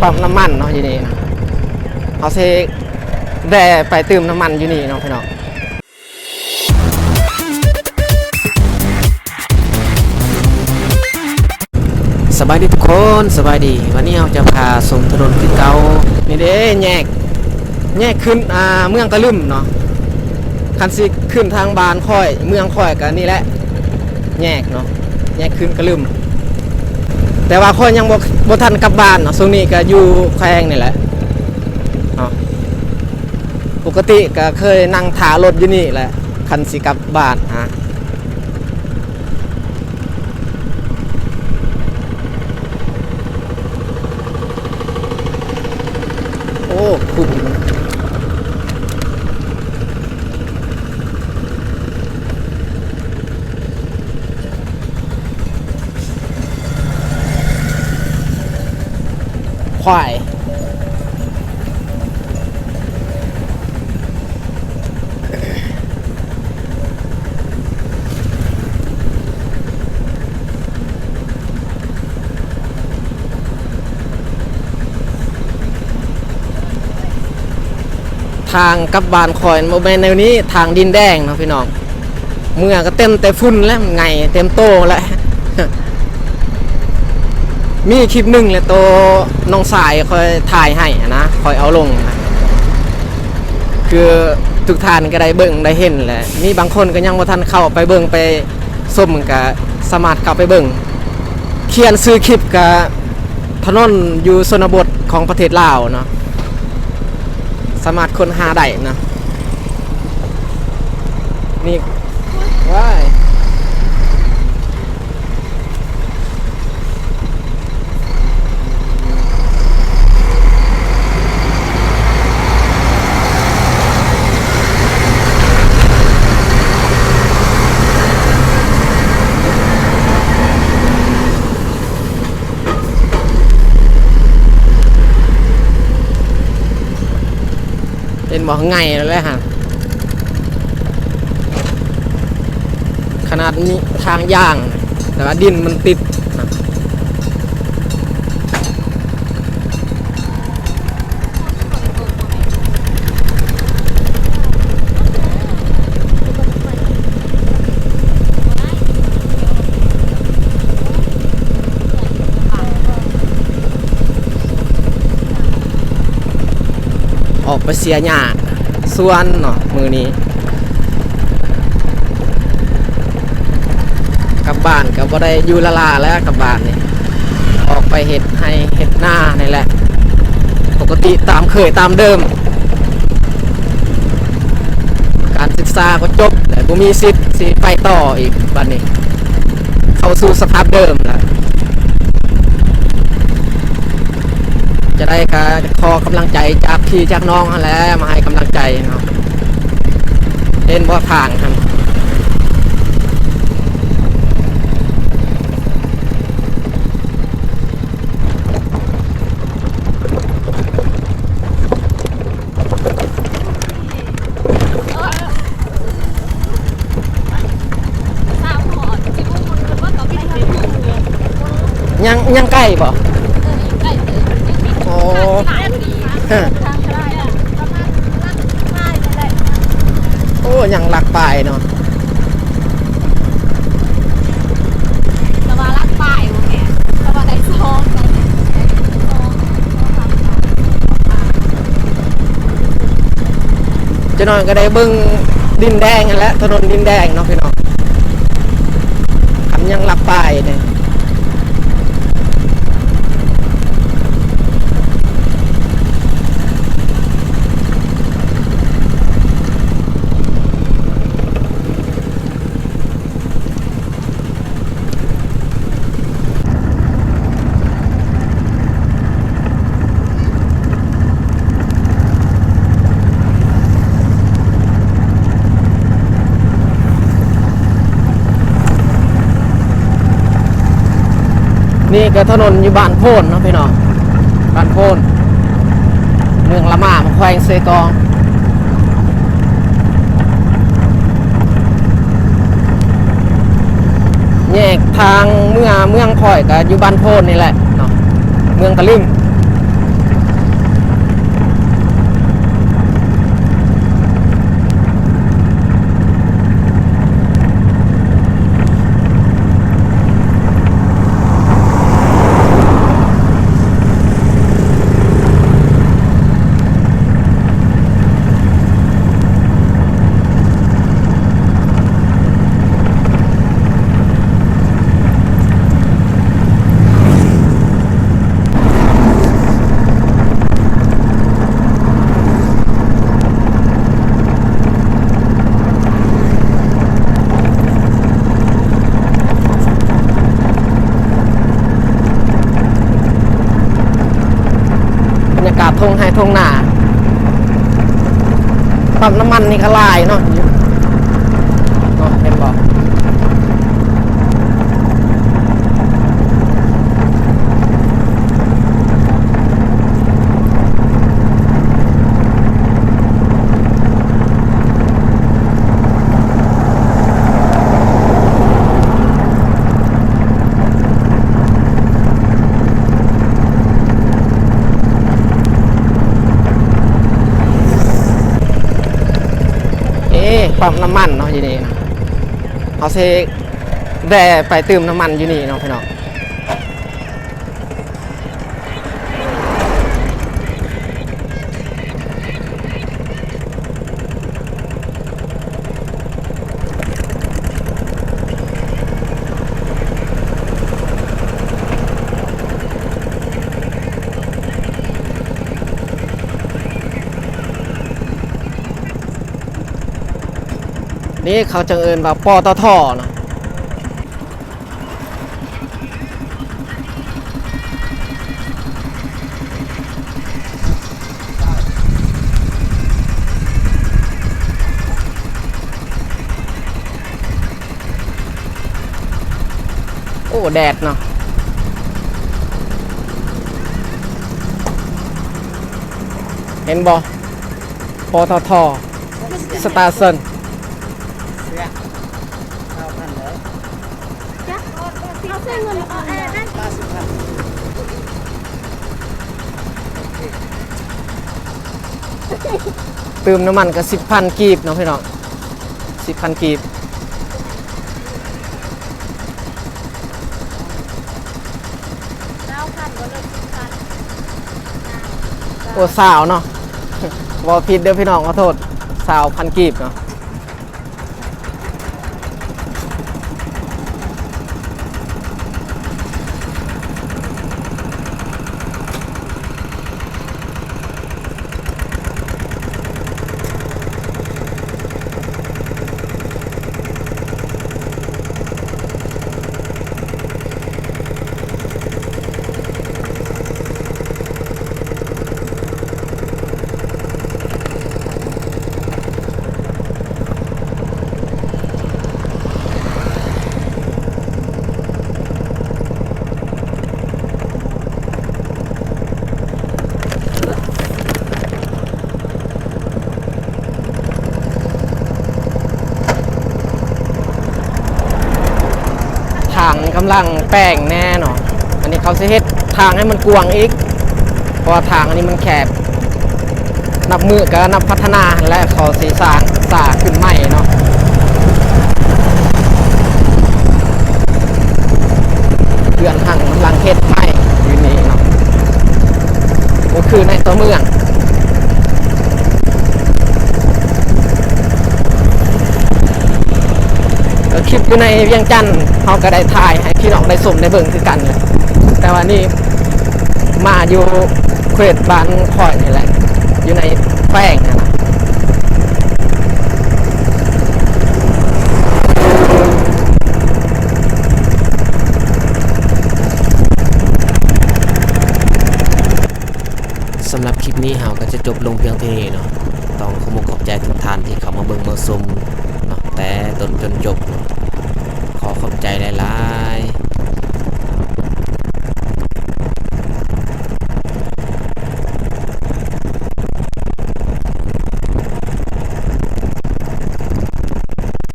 ปั๊มน้ำมันเนาะอยู่นี่นะเอาเซแดไปเติมน้ำมันอยู่นี่เนาะพี่น้องสบายดีทุกคนสบายดี วันนี้เราจะพาส่งถนนที่เก่านี่เด้แยกแยกขึ้นอ่าเมืองกระลืมเนาะคันสิขึ้นทางบานค่อย เมืองค่อยกันนี่แหละแยกเนาะแยกขึ้นกระลืม แต่ว่าคนยังบ่บทันกลับบ้านเนาะช่วงนี้ก็อยู่แขวงนี่แหละเนาะปกติก็เคยนั่งถารถอยู่นี่แหละคันสิกลับบ้านฮะโอ้คุ้ม ควาย ทางกับบานคอยโมเมนแนวนี้ทางดินแดงเนาะพี่น้องเมื่อก็เต็มแต่ฝุ่นแล้วไงเต็มโตแล้ว มีคลิปหนึ่งแหละโตน้องสายคอยถ่ายให้นะคอยเอาลงนะคือทุกท่านก็ได้เบิ่งได้เห็นแหละมีบางคนก็ยังบ่ทันเข้าไปเบิ่งไปส้มก็สามารถเข้าไปเบิ่งเขียนซื้อคลิปกับถนนอยู่ชนบทของประเทศลาวเนาะสามารถค้นหาได้นะนี่ว้าย เป็นบอกไงแล้วแหละฮะขนาดนี้ทางย่าง แต่ว่าดินมันติดนะ ออกไปเสียหญ้าส่วนเนาะมือนี้กลับบ้านก็บ่ได้อยู่ละลาแล้วกลับบ้านนี่ออกไปเห็ดให้เห็ดหน้านี่แหละ ปกติตามเคยตามเดิม การศึกษาก็จบแต่บ่มีสิทธิ์สิไปต่ออีกบัดนี้ เข้าสู่สภาพเดิมแล้ว จะได้ก็ขอกำลังใจจากพี่จากน้องแล้วมาให้กำลังใจเนาะเล่นบ่ผ่านครับยังยังใกล้บ่ะ โอ้ยังหลักปลายเนาะจะนอนก็ได้เบิ้งดินแดงนั่นแหละถนนดินแดงเนาะพี่น้องคำยังหลักปลายเนี่ย นี้ก็ถนนอยู่บ้านโพนเนาะพี่น้องบ้านโพนเมืองละมาแขวงเซกองแยกทางเมืองเมืองคอยก็อยู่บ้านโพนนี่แหละเนาะเมืองตะลึง ทงหนาปั๊มน้ำมันนี่ก็ลายเนาะเนาะเห็นบอก เอ๊ะ ปั๊มน้ำมันเนาะอยู่นี่เขาะเอาเซแด่ไปเติมน้ำมันอยู่นี่เนาะพี่น้อง นี่เขาจังเอินว่าปตทเนาะโอ้ แดดเนาะเห็นบอปตทสตาร์เซน เอาเส้นเงินเอาแอร์นั่นเติมน้ำมันก็สิบพันกีบเนาะพี่น้องสิบพันกีบเก้าพันก็เลยสิบพันโอ้สาวเนาะบอผิดเด้อพี่น้องขอโทษสาวพันกีบเนาะ กำลังแป้งแน่เนาะอันนี้เขาสิเฮ็ดทางให้มันกวางอีก เพราะทางอันนี้มันแคบ นับมือก็นับพัฒนาและเขาสีสางสาขึ้นใหม่เนาะเดือนทางกำลังเฮ็ดใหม่อยู่นี่เนาะก็คือในตัวเมือง ก็คลิป อยู่ในเวียงจันทน์เขาก็ได้ถ่ายให้พี่น้องได้ชมได้เบิ่งคือกันเลยแต่ว่านี่มาอยู่เขตบ้านคอยนี่แหละ อยู่ในแป้งนะสำหรับคลิปนี้เฮาก็จะจบลงเพียงเท่านี้เนาะต้องขอมขอบใจทุกท่านที่เข้ามาเบิ่งมาชมเนาะแต่ตนจนจบ ขอบใจหลาย